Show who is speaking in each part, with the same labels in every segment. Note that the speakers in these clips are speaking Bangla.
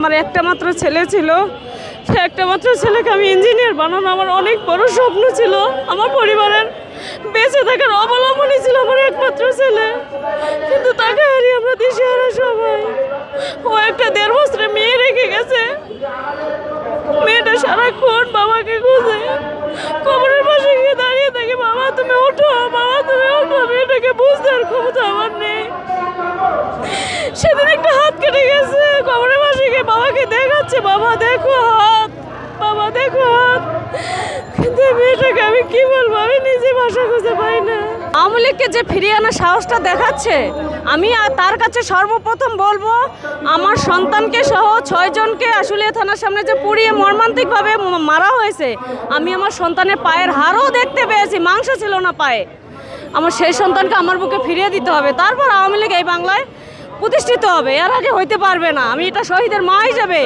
Speaker 1: আমার একটা মাত্র ছেলে ছিল। সে একটা মাত্র ছেলেকে আমি ইঞ্জিনিয়ার বানানো আমার অনেক বড় স্বপ্ন ছিল। আমার পরিবারের বেঁচে থাকার অবলম্বনই ছিল আমার একমাত্র ছেলে। কিন্তু তাকে হারিয়ে আমরা দিশেহারা সবাই। ও একটা দেড় বছরের মেয়ে রেখে গেছে। মেয়েটা সারাক্ষণ বাবাকে খুঁজে। কবরের পাশে গিয়ে দাঁড়িয়ে থাকে, বাবা, তুমি ওঠো, বাবা, তুমি ওঠো। মেয়েটাকে বুঝতে আর ক্ষমতা আমার নেই। সেদিন একটা হাত কেটে গেছে কবরের বাবাকে দেখাচ্ছে, বাবা দেখো হাত, বাবা দেখো হাত। কিন্তু মেয়েটাকে আমি কি বলব? আমি নিজে ভাষা খুঁজে পাই না। আওয়ামী যে ফিরিয়ে আনার সাহসটা দেখাচ্ছে, আমি তার কাছে সর্বপ্রথম বলব, আমার সন্তানকে সহ ছয়জনকে আশুলিয়া থানার সামনে যে পুড়িয়ে মর্মান্তিকভাবে মারা হয়েছে, আমি আমার সন্তানের পায়ের হাড়ও দেখতে পেয়েছি, মাংস ছিল না পায়ে। আমার সেই সন্তানকে আমার বুকে ফিরিয়ে দিতে হবে। তারপর আওয়ামী লীগ এই বাংলায় প্রতিষ্ঠিত হবে, এর আগে হইতে পারবে না। আমি এটা শহীদের মা হিসাবে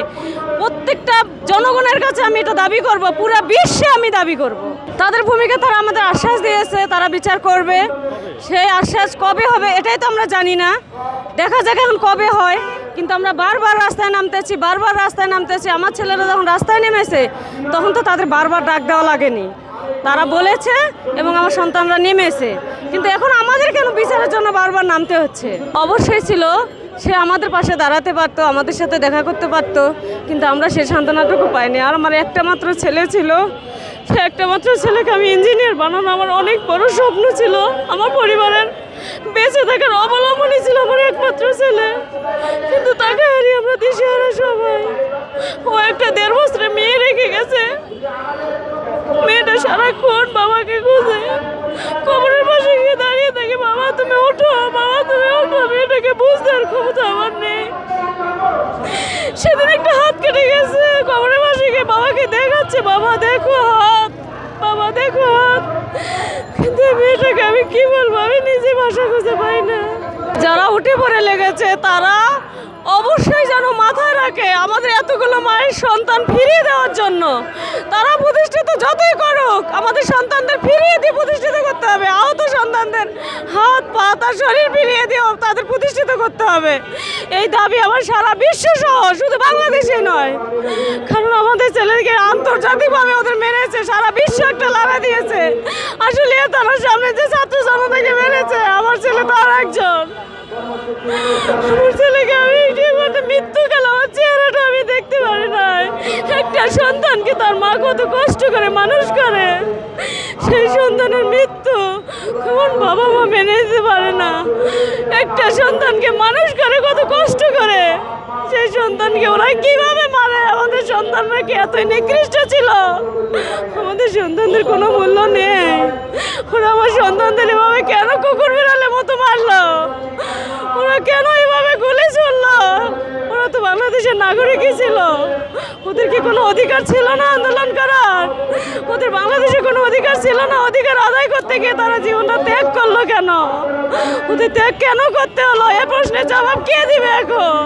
Speaker 1: প্রত্যেকটা জনগণের কাছে আমি এটা দাবি করব, পুরো বিশ্বে আমি দাবি করব। তাদের ভূমিকা তারা আমাদের আশ্বাস দিয়েছে, তারা বিচার করবে। সেই আশ্বাস কবে হবে এটাই তো আমরা জানি না। দেখা যাক এখন কবে হয়, কিন্তু আমরা বারবার রাস্তায় নামতেছি, বারবার রাস্তায় নামতেছি। আমার ছেলেরা যখন রাস্তায় নেমেছে, তখন তো তাদের বারবার ডাক দেওয়া লাগেনি। তারা বলেছে এবং আমার সন্তানরা নেমেছে। কিন্তু এখন আমাদের কেন বিচারের জন্য বারবার নামতে হচ্ছে? অবশ্যই ছিল, সে আমাদের পাশে দাঁড়াতে পারতো, আমাদের সাথে দেখা করতে পারতো, কিন্তু আমরা সে সান্ত্বনাটুকু পাইনি। আর আমার একটা মাত্র ছেলে ছিল, সে একটা মাত্র ছেলেকে আমি ইঞ্জিনিয়ার বানানো আমার অনেক বড় স্বপ্ন ছিল, আমার পরিবারের বেঁচে থাকার অবলম্বনই বুঝতে ক্ষমতা আমার নেই। সেদিন একটা হাত কেটে গেছে, কবরের পাশে গিয়ে বাবাকে দেখাচ্ছে, বাবা, দেখো হাত, বাবা, দেখো হাত। কিন্তু মেয়েটাকে আমি কি বলব? আমি নিজে ভাষা খুঁজে পাই না। যারা উঠে পড়ে লেগেছে, তারা অবশ্যই যেন মাথায় রাখে আমাদের এতগুলো মায়ের সন্তান ফিরিয়ে দেওয়ার জন্য। তারা প্রতিষ্ঠিত যতই করুক, আমাদের সন্তানদের ফিরিয়ে দিয়ে প্রতিষ্ঠিত করতে হবে আহত সন্তানদের হাত পা তার শরীর ফিরিয়ে দিয়ে তাদের প্রতিষ্ঠিত করতে হবে। এই দাবি আমার সারা বিশ্ব সহ, শুধু বাংলাদেশে নয়। কারণ আমাদের ছেলেকে আন্তর্জাতিকভাবে ওদের মেরেছে, সারা বিশ্ব একটা লড়াই দিয়েছে। আসলে তার সামনে যে ছাত্র জনতাকে মেরেছে, আমার ছেলে তো আর একজন। আমার ছেলেকে আমি ঠিকমতো মৃত্যু গেল আমার চেহারাটা আমি দেখতে পারি নাই। একটা সন্তানকে তার মা কত কষ্ট করে মানুষ করে। সেই সন্তানের মৃত্যু কোন বাবা মা মেনে নিতে পারে না। একটা সন্তানকে মানুষ করে, কত কষ্ট করে। সেই সন্তানকে ওরা কীভাবে মারে? আমাদের সন্তানরা কি এতই নিকৃষ্ট ছিল? আমাদের সন্তানদের কোনো মূল্য নেই। ওরা আমার সন্তানদের এভাবে বাংলাদেশের গেছিল ছিল? ওদের কি কোনো অধিকার ছিল না আন্দোলন করার? ওদের বাংলাদেশে কোনো অধিকার ছিল না? অধিকার আদায় করতে গিয়ে তারা জীবনটা ত্যাগ করল কেন? ওদের ত্যাগ কেন করতে হলো? এ প্রশ্নের জবাব কে দিবে এখন?